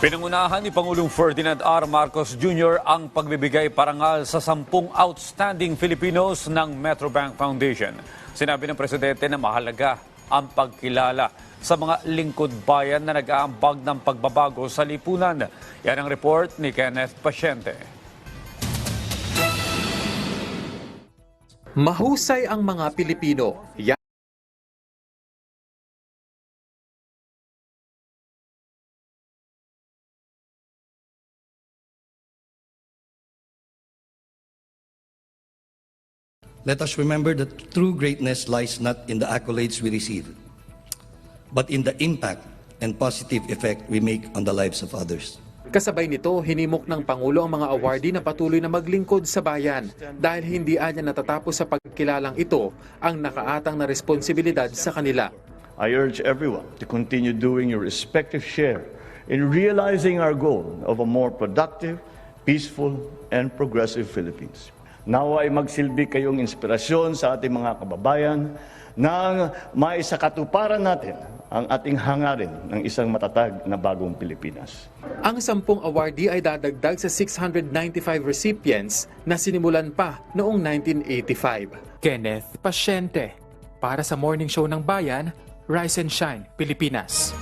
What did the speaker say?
Pinangunahan ni Pangulong Ferdinand R. Marcos Jr. ang pagbibigay parangal sa sampung outstanding Filipinos ng Metrobank Foundation. Sinabi ng Presidente na mahalaga ang pagkilala sa mga lingkod bayan na nag-aambag ng pagbabago sa lipunan. Yan ang report ni Kenneth Pasyente. Mahusay ang mga Pilipino. Let us remember that true greatness lies not in the accolades we receive, but in the impact and positive effect we make on the lives of others. Kasabay nito, hinimok ng Pangulo ang mga awardee na patuloy na maglingkod sa bayan dahil hindi anya natatapos sa pagkilalang ito ang nakaatang na responsibilidad sa kanila. I urge everyone to continue doing your respective share in realizing our goal of a more productive, peaceful, and progressive Philippines. Nawa ay magsilbi kayong inspirasyon sa ating mga kababayan nang maisakatuparan natin ang ating hangarin ng isang matatag na bagong Pilipinas. Ang sampung awardee ay dadagdag sa 695 recipients na sinimulan pa noong 1985. Kenneth Pasyente para sa Morning Show ng Bayan, Rise and Shine, Pilipinas.